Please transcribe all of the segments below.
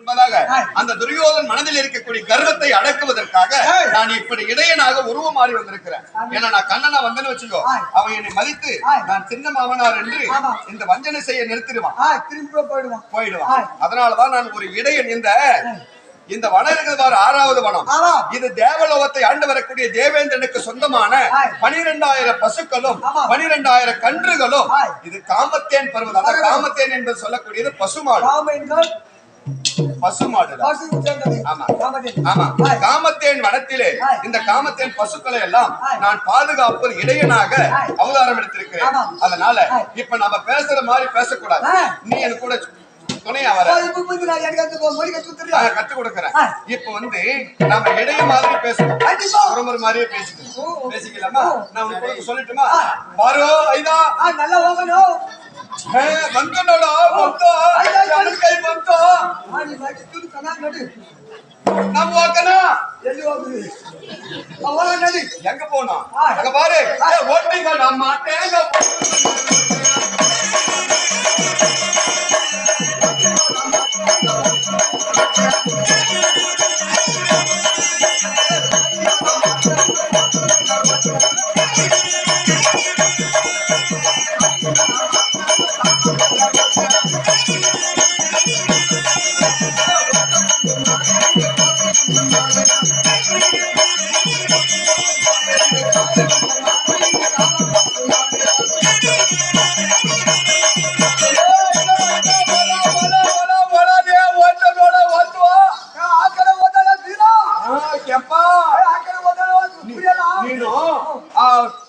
முன்பதாக. அந்த துரியோதன் மனதில் இருக்கக்கூடிய கர்வத்தை அடக்குவதற்காக. நான் இப்படி இடையனாக உருவம் மாறி வந்திருக்கிறேன் ஏன்னா நான் கண்ணனா வந்தேன்னு வச்சுக்கோ. அவன் என்னை மதித்து. நான் சின்ன மாமனார் என்று. இந்த வஞ்சனை செய்ய நிறுத்திடுவான் திரும்ப போயிடுவான் போயிடுவான். அதனாலதான் நான் ஒரு இடையன் இந்த இந்த வனம் இருக்குது பாரு ஆறாவது வனம். இது தேவலோகத்தை ஆண்டு வரக்கூடிய தேவேந்திரனுக்கு சொந்தமான. பனிரெண்டாயிரம் பசுக்களும். பனிரெண்டாயிரம் கன்றுகளும். இது காமத்தேன் பருவம். காமத்தேன் என்பது சொல்லக்கூடியது பசுமாடு காமத்தேன் வனத்திலே ஆய். இந்த காமத்தேன் பசுக்களை எல்லாம். நான் பாதுகாப்பது இடையனாக. அவதாரம் எடுத்திருக்கிறேன். அதனால. இப்ப நம்ம பேசுற மாதிரி பேசக்கூடாது. நீ எனக்கு கூட துணையா வர கத்து கொடுக்கறேன். இப்ப வந்து நாம இடைய மாதிரி பேசணும். ஒரு மாதிரியே பேசிக்கணும். பேசிக்கலாமா. நான் உனக்கு சொல்லட்டுமா. பாரு ஐதா நல்லா. ಬಂತು ನೋಡು ಬಂತು ನನ್ನ ಕೈ ಬಂತು ಮಾಡಿ ಮಾಡಿ ದುಡ್ಡು ಚೆನ್ನಾಗಿ ನಡಿ நம்ம வாக்கனா எல்லி வாக்குது. அவ்வளோ நடி எங்க போனா? அங்க பாரு. ஓட்டிங்க நான் மாட்டேங்க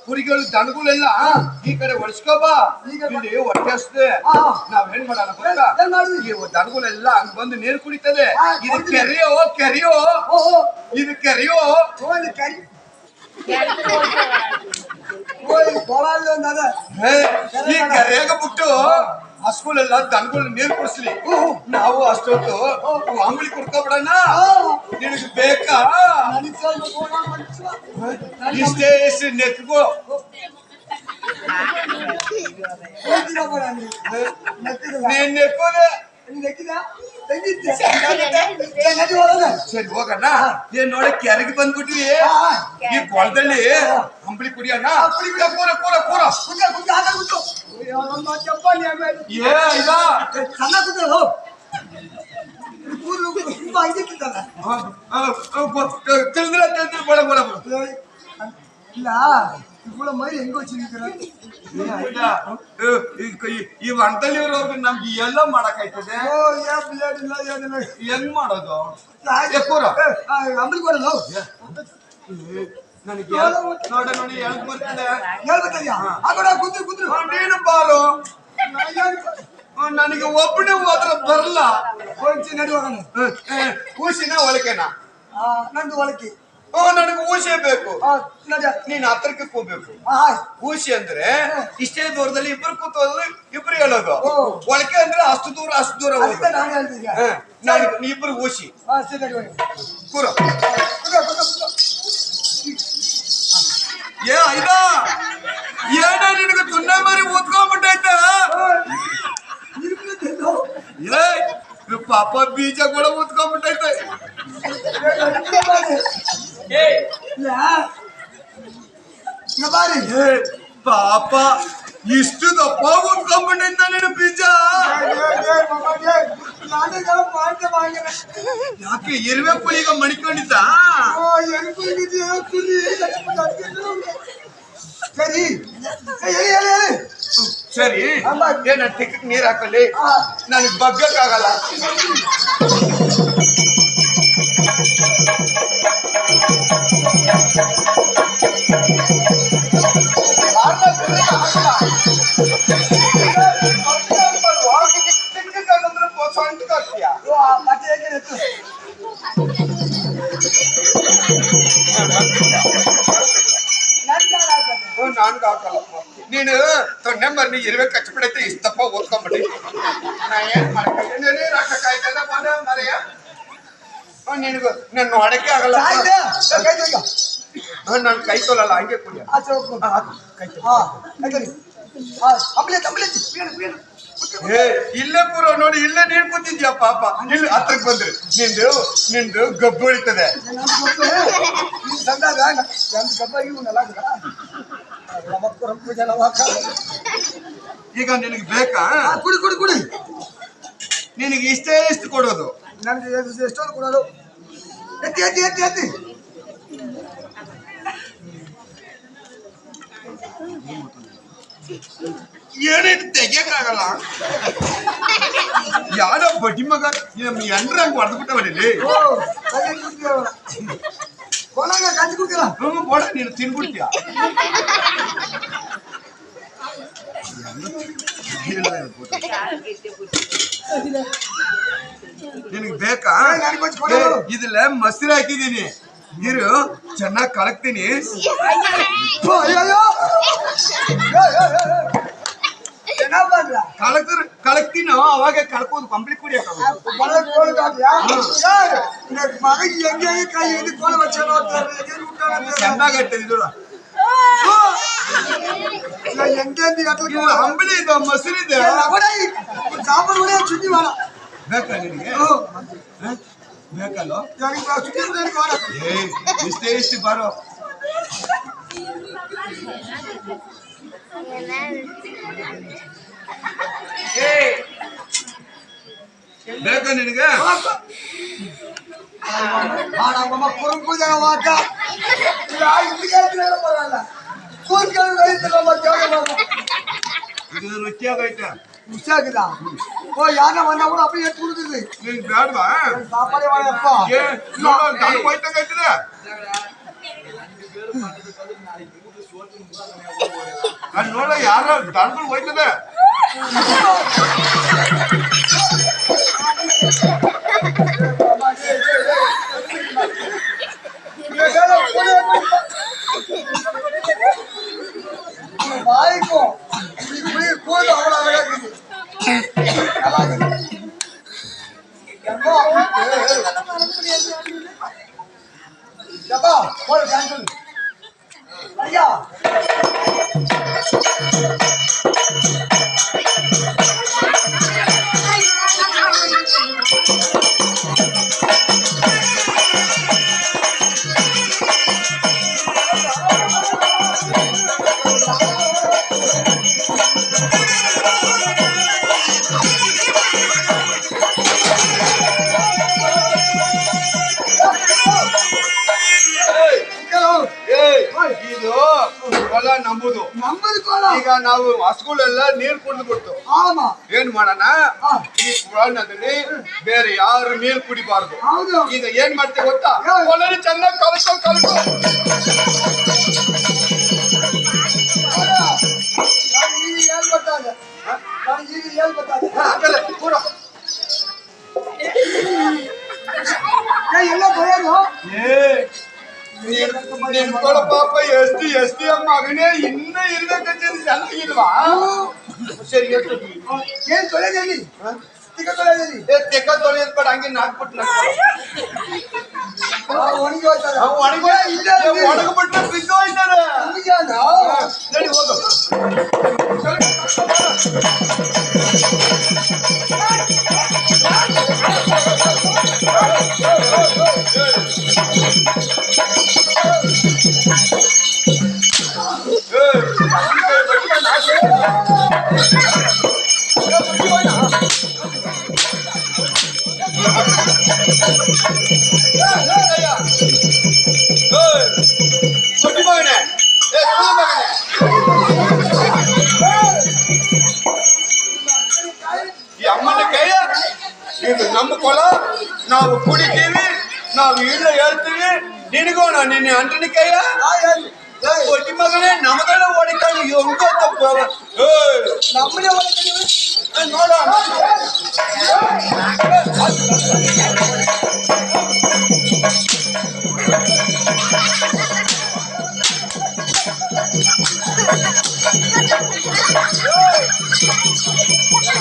ಕುರಿಗಳು ದನಗಳೆಲ್ಲ ಈ ಕಡೆ ಒಡ್ಸ್ಕೊಬಾ ಇಲ್ಲಿ ಒಟ್ಟೆ ನಾವ್ ಏನ್ ಮಾಡೋಣ ಗೊತ್ತಾ? ಇವು ದನಗಳೆಲ್ಲ ಹಂಗ್ ಬಂದು ನೀರ್ ಕುಡಿತದೆ. ಇದು ಕೆರೆಯೋ ಕೆರೆಯೋ? ಇದು ಕೆರೆಯೋ? ಈ ಕೆರೆಯಾಗ ಬಿಟ್ಟು ಆ ಸ್ಕೂಲಲ್ಲಿ ದನಗಳು ನೀರು ಕುಡಿಸ್ಲಿ. ನಾವು ಅಷ್ಟೊತ್ತು ಅಂಗಡಿ ಕುಡ್ಕೊಬಿಡೋಣ ನಿನಗೆ ಬೇಕಾ? ಇಷ್ಟೇ ಇಷ್ಟು ನೆತ್ಗೋ ನೀನ್. ನೆಕ್ಕೋದೆ ನೀನ್ ನೆಕ್ಕಿದ? ತೆಗಿದ್ದೆ. ಏ, ನಡಿ ಹೋಗೋಣ. ಸರಿ ಹೋಗೋಣ ಏನ್ ನೋಡ ಕೆರೆಗೆ ಬಂದ್ಬಿಟ್ವಿ ಆ, ಆ. ಈ ಕೊಳದಲ್ಲಿ ಅಂಬಳಿ ಕುಡಿಯೋಣ ಕೂರ ಕೂರ ಕೂರ ಕೂರ ಕುಂದ್ರ, ಕುಂದ್ರ, ಆ ಕಡೆ ಕುಂತ್ಕೋ. ಅಯ್ಯೋ, ನಮ್ಮ ಚಪ್ಪಾಳಿ ಆಮೇಲೆ. ಏ ಇದ ಏ, ಚೆನ್ನಾಗ್ ಕುಂದ್ರ, ಹೋ. ಕೂರು, ತುಂಬಾ ಹಂಗಿಟ್ಟಿದ್ದಲ್ಲ. ತಿಳಿದ್ರ ತಿಳಿದ್ರ ಬಡ ಬಡ ಬಡ ಏ, ಇಲ್ಲ ಇವುಳ ಮೈ ಹೆಂಗ್ వచ్చిందిరా ಈ ವಂಟಲ್ಲಿ ಇರೋರ್ಗು ನಮ್ಗೆ ಎಲ್ಲ ಮಾಡಕ್ಕಾಯ್ತದೆ ಓ ಯಾ ಬ್ಲಡ್ ಇಲ್ಲ ಏನಿಲ್ಲ ಹೆಂಗ್ ಮಾಡೋದು ಆಯ್ತು. ಏ, ಕೂರು. ಏ, ಆ, ಅಂಬಲಿ ಕೊಡಲ್ಲ ನನಗೆ ನೋಡ ನೋಡಿ ಎಲ್ಕ್ ಬರ್ತದೆ ಹೇಳ್ಬೇಕಯ್ಯ ಆ ಕಡೆ ಕುಂದ್ರು ಕುಂದ್ರು ಆ, ನೀನು ಬಾರು ನಾ ಏನ್- ಆ, ನನಗೆ ಒಬ್ಬನೇ ಹೋದ್ರ ಬರಲ್ಲ ಹೋಗ್ತೀನಿ ನಡಿ ಹೋಗೋಣ ಕೂಸಿನ ಒಳಕೆನ ಆ, ನಂದು ಓ ನನಗೆ ಊಸೆ ಬೇಕು. ನೀನ್ ಹತ್ರಕ್ಕೆ ಕೂಬೇಕು ಊಸಿ ಅಂದ್ರೆ ಇಷ್ಟೇ ದೂರದಲ್ಲಿ ಇಬ್ರು ಕೂತೋದ್ರೆ ಇಬ್ರು ಹೇಳೋದು. ಒಳಕೆ ಅಂದ್ರೆ ಅಷ್ಟು ದೂರ ಅಷ್ಟು ದೂರ ನಾನು ಇಬ್ರು ಊಸಿ ಕೂರ. ಏ ಐದಾ? ಏನ ನಿನಗೆ ತುನ್ನ ಮರಿ ಊದ್ಕೊಂಡ್ಬಿಟ್ಟೈತೆ? ಪಾಪ ಬೀಜ ಕೂಡ ಊದ್ಕೊಂಡ್ಬಿಟ್ಟೈತೆ ಬಾರಿ ಪಾಪ ಇಷ್ಟು ದಪ್ಪ ಉಟ್ಕೊಂಡ್ಬಿಟ್ಟಿದ್ದ ನೀನು ಬೀಜ? ಯಾಕೆ ಇರುವೆ ಕುಳಿಗ ಮಡಿಕೊಂಡಿದ್ದ ಸರಿ. ಸರಿ. ಏನ ಟಿಕೆಟ್ ನೀರ್ ಹಾಕಲಿ ನನಗೆ ಬಗ್ಗಕ್ಕಾಗಲ್ಲ. ನನ್ ಕಾಲ ಹಾಕೋದು. ನೀನು ತೊಂಡೆ ನೀ ಇರ್ಬೇಕು ಕಚ್ಬಿಡೈತೆ ಇಷ್ಟಪ್ಪ ಓದ್ಕೊಂಬಿಡಿ ನಾ ಏನ್ ಮಾಡ್ತೀನಿ ರೊಕ್ಕಕ್ಕಾಯ್ತದ ಬಂದ ಮರೆಯ ನಿನಗೂ ನನ್ನ ನೋಡಕ್ಕೆ ಆಗಲ್ಲ ಆಯ್ತಾ? ಕೈ ತೆಗ್ಯೋ. ನಾನು ಕೈ ತೊಲಲ್ಲ ಹಂಗೆ ಕುಡಿಯ ಆಚೆ ಹೋಗ್ಕೊ. ಕೈ ಕೈ ತೆಗಿ. ಆ, ಅಂಬ್ಲಿ ಐತೆ, ಅಂಬ್ಲಿ ಐತೆ. ಬೀಳು, ಬೀಳು. ಏ ಇಲ್ಲೇ ಪೂರ ನೋಡಿ ಇಲ್ಲೇ ನೀರ್ ಕೂತಿದ್ಯಾ ಪಾಪ ಇಲ್ಲಿ ಹತ್ರಕ್ ಬಂದ್ರಿ ನಿಂದು ನಿಂದು ಗಬ್ಬು ಹೊಳಿತದೆ ನಾನು ಸಂದಾಗ ಎಂತ ಗಬ್ಬಾಗಿ ಇವ್ನೆಲ್ಲ ಹಾಕಿದ. ರಮಕ್ಕೂ ರಮಕ್ಕೂ ಜನ ಈಗ ನಿನಗೆ ಬೇಕಾ ಕುಡಿ ಕುಡಿ ಕುಡಿ ನಿನಗೆ ಇಷ್ಟೇ ಇಷ್ಟು ಕೊಡೋದು ನನಗೆ ಎಷ್ಟು- ಎಷ್ಟೊಂದು ಕೊಡೋದು ಎತ್ತಿ ಎತ್ತಿ ಎತ್ತಿ ಎತ್ತಿ ಏನೇನು ತೆಗಿಯಕ್ಕಾಗಲ್ಲ ಯಾರೋ ಬಡ್ಡಿ ಮಗ ನಮ್ಮ ಎಂಡ್ರಂಗ್ ಹೊಡೆದು ಬಿಟ್ಟವನಿಲ್ಲಿ ಓ ಕೈ ಕುಡ್ತೀಯ ಕೊನಾಗ ಕಂಚಿ ಕುಡ್ತೀರ ಹ್ಞೂ ಬೋಡ ನೀನು ತಿನ್ಬಿಡ್ತೀಯ ನಿನಗೆ ಬೇಕಾ ಏ, ನನಗ್ ಕೊಂಚ ಕೊಡು. ಏ, ಇದ್ರಲ್ಲ ಮೊಸರು ಹಾಕಿದೀನಿ ನೀರು ಚೆನ್ನಾಗಿ ಕಳಕ್ತೀನಿ ಓ, ಅಯ್ಯೋ ಅಯ್ಯೋ. ಏ, ಏ, ಏ, ಏ. ಚೆನ್ನಾಗ್ ಬಂದ್ರ ಕಳಕ್ರ ಕಳಕ್ತೀನೋ ಅವಾಗ ಕಳ್ಕೋದು ಕಂಪ್ಲೀಟ್ ಕುಡಿಯಕ ಮಳೆ ಕೋಲು ಕಾದ್ಯಾ? ಏ, ನಿನ್ನ ಮಗ ಹೆಂಗೆ ಹೆಂಗೆ ಕೈ ಹಿಡಿದು ಕೋಲು ಬಚ್ಚಾನೋ ಅಂತ ಹೆಂಗೆ ಊಟ ಮಾಡ್ತಾರೆ? ಚೆನ್ನಾಗೈತೆ ಇದು ಓ, ಇಲ್ಲ, ಹೆಂಗೆ ಅಂತ ಅಟ್ಲಿಗೆ ಇದು ಅಂಬಲಿ ಇದು ಮೊಸರಿದೆ ಏ, ಲವಣ ಈ ಸಾಂಬಾರು ಹೊಡೆ ಸುದ್ದಿ ಮಾಡ ಬೇಕಾ ನಿನಗೆ ಹ್ಞೂ. ಹ? ಬೇಕಲ್ಲೋ ಯಾರಿಗೆ ಬಾ, ಸುದ್ದಿ ಹೊಡೆ ಮಾಡ ಏ ಇಷ್ಟೇ ಇಷ್ಟು ಬಾರೋ ಬೇಕಾ ನಿನಗೆ ಮಾಡಮ್ಮ ಕುರುಂಪು ಜನ ವಾಕ ಇಲ್ಲ ಇಲ್ಲಿಗೆ ಹೇಳ್ತಿರಲ್ಲ ಬರಲ್ಲ ಕೂತ್ಕೊಂಡು ರೈತರು ಮತ್ತೆ ಯಾವಾಗ ಮಾಡು? ಇದು ರುಚಿಯಾಗೈತೆ ஓ யாரா வந்தா கூட அப்படியே எடுத்து கொடுக்குது நீ பேடுவா சாப்பாடே வாங்கப்பா யாரோ தடுப்பு போயிட்டது? ನಂಬುದು. ನಮ್ಮದು ಈಗ ನಾವು ಹಸುಗಳೆಲ್ಲ ನೀರ್ ಕುಡಿದು ಬಿಡ್ತು ಆಮ. ಏನ್ ಮಾಡೋಣ. ಈ ಪುರಾಣದಲ್ಲಿ ಬೇರೆ ಯಾರು ನೀರ್ ಕುಡಿಬಾರ್ದು. ಹೌದು. ಈಗ ಏನ್ ಮಾಡ್ತೀವಿ ಗೊತ್ತಾ. ಹೊಲನ ಚೆನ್ನಾಗಿ ಪೂರ ಏ ಎಲ್ಲ ಬರೋದು ಏ ನೀನ್ ನೀನ್ ಕೊಡ ಪಾಪ ಎಷ್ಟಿ ಎಷ್ಟಿ ಅಮ್ಮ ಮಗನೇ ಇನ್ನ ಇರ್ಬೇಕಂತ ಚೆನ್ನಾಗಿಲ್ವಾ ಸರಿ ಎಷ್ಟು ಏನ್ ತೊಳೆದಲ್ಲಿ ತಿಕ್ಕ ತೊಳೆದಲ್ಲಿ ಏ ತೆಕ್ಕ ತೊಳೆಯೋದ್ ಬೇಡ ಹಂಗೆ ನಾಕ್ಬಿಟ್ಟು ಒಣಗಿ ಹೋಗ್ತಾರೆ ಅವು ಒಣಗ ಒಣಗ್ಬಿಟ್ರೆ ಬಿದ್ದು ಹೋಯ್ತಾರೆ ನಮಗೆ ಅಲ್ಲ ನಡಿ ಹೋಗು ಕೊಲ ನಾವು ಕುಡಿತೀವಿ ನಾವು ಇಲ್ಲ ಹೇಳ್ತೀವಿ ನಿನಗೋಣ ನಿನ್ನ ಅಂಟನ കൊട്ടി മകളെ നമ്മളെ ഓടിക്കാണ് എങ്കൊക്കെ പോവാൻ നമ്മളെ ഓടിക്കുന്നത് Yeah.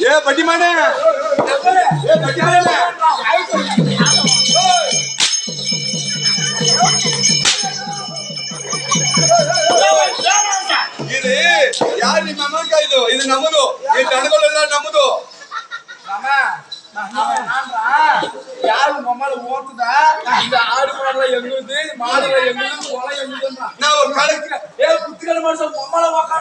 ஏ பட்டிமானே ஏ பட்டிமானே ஆயிட்டு ಯಾ, ಯಾ ನಿಮ್ ಮೆಂಟನ ನಿಮ್ ಮೆಂಟನ ಕೈ ಬಿಡ್ತು ಹೇಳ್ಬಿಟ್ನಾ ನಿಮ್ ಮೆಂಟನ ಹೇಳ್ಬಿಟ್ನಾ ಅದು ಕೊಡಿ ಕೈ ಅಮ್ಮನ ಕೈಯ ಏಯ್, ಏಯ್, ಸುಳ್ಳು ಬಿಡ. ಏ ಬಡ್ಡಿ ಮಾಡ ಏ ಬಡ್ಡಿ ಮಾಡ ಇದು ಯಾರು ನಿಮ್ಮ ಅಮ್ಮನ ಕೈ ಇದು ಇದು ನಮ್ಮದು ಈ ದನಗಳೆಲ್ಲ ನಮ್ಮದು ಯಾರು ಮಮ್ಮಳ ಓದ್ತದ ಇದು ಆಡು ಮಾಡಲ ಎಂಗುದಿ ಮಾಡಲ ಎಂಗುದಿ ಹೊಲ ಎಂಗುದನ್ನ ನಾವು ಕಳಕ್ ಏ ಕುತ್ತಿಗೆ ಮಾಡ್ಸೋ ಮಮ್ಮಳ ಒಕ್ಕ